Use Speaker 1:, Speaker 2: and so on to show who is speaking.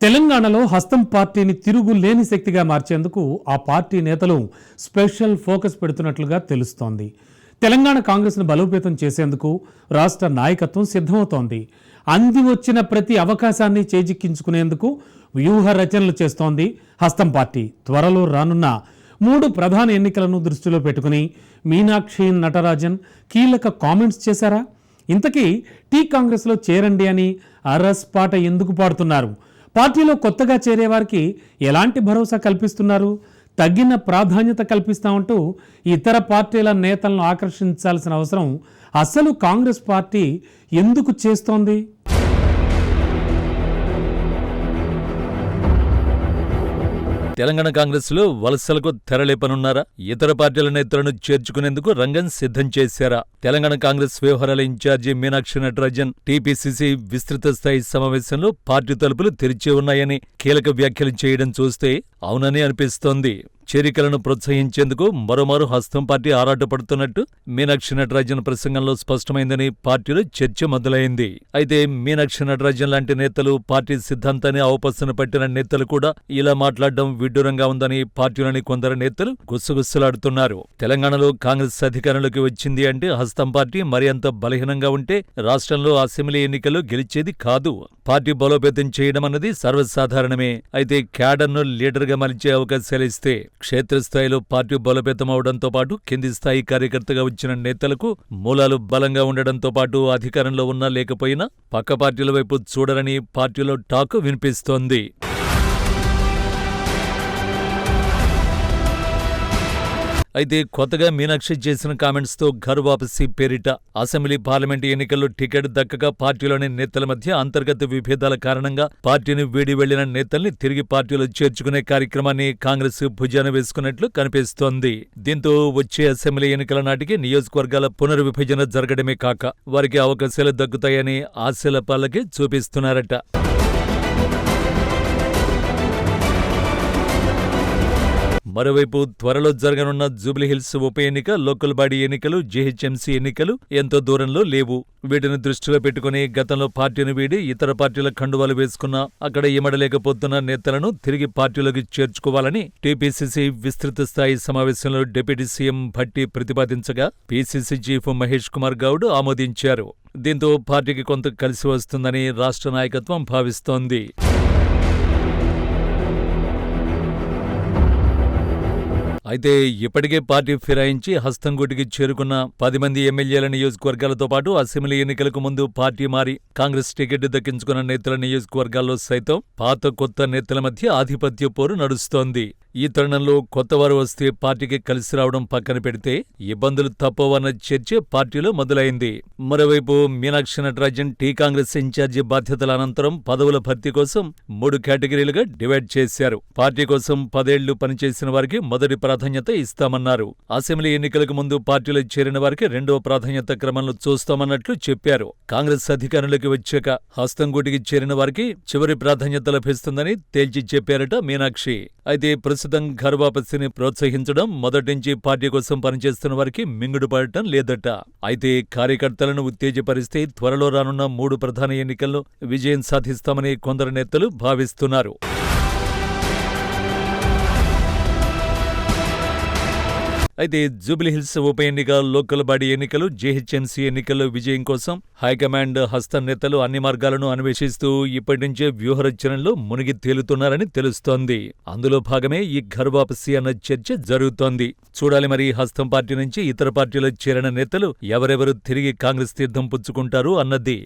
Speaker 1: తెలంగాణలో హస్తం పార్టీని తిరుగులేని శక్తిగా మార్చేందుకు ఆ పార్టీ నేతలు స్పెషల్ ఫోకస్ పెడుతున్నట్లుగా తెలుస్తోంది. తెలంగాణ కాంగ్రెస్ను బలోపేతం చేసేందుకు రాష్ట్ర నాయకత్వం సిద్ధమవుతోంది. అంది వచ్చిన ప్రతి అవకాశాన్ని చేజిక్కించుకునేందుకు వ్యూహ రచనలు చేస్తోంది హస్తం పార్టీ. త్వరలో రానున్న మూడు ప్రధాన ఎన్నికలను దృష్టిలో పెట్టుకుని మీనాక్షి నటరాజన్ కీలక కామెంట్స్ చేశారా? ఇంతకీ టీ కాంగ్రెస్లో చేరండి అని అరస్ పాట ఎందుకు పాడుతున్నారు? పార్టీలో కొత్తగా చేరే వారికి ఎలాంటి భరోసా కల్పిస్తున్నారు? తగిన ప్రాధాన్యత కల్పిస్తామంటూ ఇతర పార్టీల నేతలను ఆకర్షించాల్సిన అవసరం అసలు కాంగ్రెస్ పార్టీ ఎందుకు చేస్తోంది?
Speaker 2: తెలంగాణ కాంగ్రెస్లో వలసలకు తెరలేపనున్నారా? ఇతర పార్టీల నేతలను చేర్చుకునేందుకు రంగం సిద్ధం చేశారా? తెలంగాణ కాంగ్రెస్ వ్యవహారాల ఇన్ఛార్జి మీనాక్షి నటరాజన్ టీపీసీసీ విస్తృత స్థాయి సమావేశంలో పార్టీ తలుపులు తెరిచే ఉన్నాయని కీలక వ్యాఖ్యలు చేయడం చూస్తే అవునని అనిపిస్తోంది. చేరికలను ప్రోత్సహించేందుకు మరోమారు హస్తం పార్టీ ఆరాటపడుతున్నట్టు మీనాక్షి నటరాజన్ ప్రసంగంలో స్పష్టమైందని పార్టీలో చర్చ మొదలైంది. అయితే మీనాక్షి నటరాజన్ లాంటి నేతలు పార్టీ సిద్ధాంతాన్ని అవపసన పట్టిన నేతలు కూడా ఇలా మాట్లాడడం విడ్డూరంగా ఉందని పార్టీలోని కొందరు నేతలు గుస్సగుస్సలాడుతున్నారు తెలంగాణలో కాంగ్రెస్ అధికారంలోకి వచ్చింది అంటే హస్తం పార్టీ మరి అంత బలహీనంగా ఉంటే రాష్ట్రంలో అసెంబ్లీ ఎన్నికల్లో గెలిచేది కాదు. పార్టీ బలోపేతం చేయడం అన్నది సర్వసాధారణమే. అయితే క్యాడర్ను లీడర్గా మలిచే అవకాశాలు ఇస్తే క్షేత్రస్థాయిలో పార్టీ బలోపేతం అవడంతో పాటు కింది స్థాయి కార్యకర్తగా వచ్చిన నేతలకు మూలాలు బలంగా ఉండడంతో పాటు అధికారంలో ఉన్నా లేకపోయినా పక్క పార్టీల వైపు చూడరని పార్టీలో టాక్ వినిపిస్తోంది. అయితే కొత్తగా మీనాక్షి చేసిన కామెంట్స్తో ఘర్ వాపసీ పేరిట అసెంబ్లీ పార్లమెంట్ ఎన్నికల్లో టికెట్ దక్కగా పార్టీలోని నేతల మధ్య అంతర్గత విభేదాల కారణంగా పార్టీని వీడి వెళ్ళిన నేతల్ని తిరిగి పార్టీలో చేర్చుకునే కార్యక్రమాన్ని కాంగ్రెస్ భుజాన వేసుకున్నట్లు కనిపిస్తోంది. దీంతో వచ్చే అసెంబ్లీ ఎన్నికల నాటికి నియోజకవర్గాల పునర్విభజన జరగడమే కాక వారికి అవకాశాలు దక్కుతాయని ఆశల పాలకి చూపిస్తున్నారట. మరోవైపు త్వరలో జరగనున్న జూబ్లీహిల్స్ ఉప ఎన్నిక లోకల్ బాడీ ఎన్నికలు జీహెచ్ఎంసీ ఎన్నికలు ఎంతో దూరంలో లేవు. వీటిని దృష్టిలో పెట్టుకుని గతంలో పార్టీని వీడి ఇతర పార్టీల కండువాలు వేసుకున్న అక్కడ ఇమడలేకపోతున్న నేతలను తిరిగి పార్టీలోకి చేర్చుకోవాలని టీపీసీసీ విస్తృత స్థాయి సమావేశంలో డిప్యూటీ సీఎం భట్టి ప్రతిపాదించగా పీసీసీ చీఫ్ మహేష్ కుమార్ గౌడ్ ఆమోదించారు. దీంతో పార్టీకి కొంత కలిసి వస్తుందని రాష్ట్ర నాయకత్వం భావిస్తోంది. అయితే ఇప్పటికే పార్టీ ఫిరాయించి హస్తంగూటికి చేరుకున్న పది మంది ఎమ్మెల్యేల నియోజకవర్గాలతో పాటు అసెంబ్లీ ఎన్నికలకు ముందు పార్టీ మారి కాంగ్రెస్ టికెట్ దక్కించుకున్న నేతల నియోజకవర్గాల్లో సైతం పాత కొత్త నేతల మధ్య ఆధిపత్య పోరు నడుస్తోంది. ఈ తరుణంలో కొత్తవారు వస్తే పార్టీకి కలిసి రావడం పక్కన పెడితే ఇబ్బందులు తప్పవన్న చర్చ పార్టీలో మొదలైంది. మరోవైపు మీనాక్షి నటరాజన్ టీ కాంగ్రెస్ ఇన్ఛార్జి బాధ్యతల అనంతరం పదవుల భర్తీ కోసం మూడు కేటగిరీలుగా డివైడ్ చేశారు. పార్టీ కోసం పదేళ్ళు పనిచేసిన వారికి మొదటి ప్రాధాన్యత ఇస్తామన్నారు. అసెంబ్లీ ఎన్నికలకు ముందు పార్టీలో చేరిన వారికి రెండవ ప్రాధాన్యత క్రమంలో చూస్తామన్నట్లు చెప్పారు. కాంగ్రెస్ అధికారంలోకి వచ్చాక హస్తంగూటికి చేరిన వారికి చివరి ప్రాధాన్యత లభిస్తుందని తేల్చి చెప్పారట మీనాక్షి. అయితే ప్రస్తుతం ఘర్వాపసిని ప్రోత్సహించడం మొదటించి పార్టీ కోసం పనిచేస్తున్న వారికి మింగుడుపడటం లేదట. అయితే కార్యకర్తలను ఉత్తేజపరిస్తే త్వరలో రానున్న మూడు ప్రధాన ఎన్నికల్లో విజయం సాధిస్తామని కొందరు నేతలు భావిస్తున్నారు. అయితే జూబ్లీహిల్స్ ఉప ఎన్నిక లోకల్ బాడీ ఎన్నికలు జీహెచ్ఎంసీ ఎన్నికల్లో విజయం కోసం హైకమాండ్ హస్త నేతలు అన్ని మార్గాలను అన్వేషిస్తూ ఇప్పటి నుంచే వ్యూహరచనలో మునిగి తేలుతున్నారని తెలుస్తోంది. అందులో భాగమే ఈ ఘర్వాపసి అన్న చర్చ జరుగుతోంది. చూడాలి మరి హస్తం పార్టీ నుంచి ఇతర పార్టీలో చేరిన నేతలు ఎవరెవరు తిరిగి కాంగ్రెస్ తీర్థం పుచ్చుకుంటారు అన్నది.